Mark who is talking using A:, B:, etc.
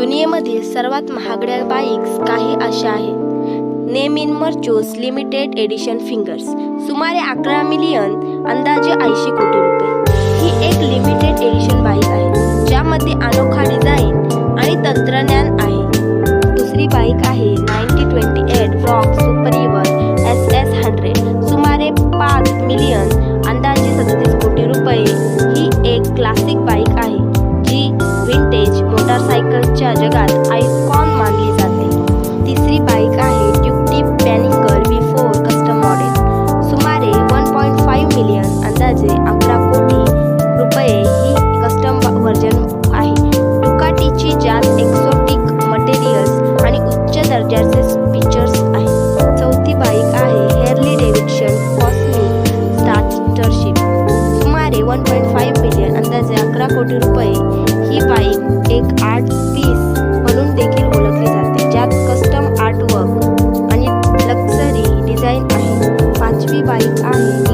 A: दुनियेमधील सर्वात महागड्या बाईक्स काही अशा आहेत. Neiman Marcus limited edition fingers. सुमारे अकरा मिलियन अंदाजे ऐंशी कोटी रुपये. ही एक लिमिटेड एडिशन बाईक आहे ज्यामध्ये अनोखा डिझाईन आणि तंत्रज्ञान आहे. दुसरी बाईक आहे ninety twenty eight Brough Superior S S hundred. सुमारे पाच मिलियन अंदाजे सदतीस कोटी रुपये. ही एक क्लासिक बाईक व्हेरियंट अंदाजे अकरा कोटी रुपये ही कस्टम व्हर्जन आहे. डुकाटीची जात एक्सोटिक मटेरियल्स आणि उच्च दर्जाचे फीचर्स आहे. चौथी बाईक आहे हेअरली डेव्हिडशन कॉस्मिक स्टार्टरशिप सुमारे वन पॉईंट फाईव्ह मिलियन अंदाजे अकरा कोटी रुपये ही बाईक एक आर्ट पीस म्हणून देखील ओळखली जाते ज्यात कस्टम आर्टवर्क आणि लक्झरी डिझाईन आहे. पाचवी बाईक आहे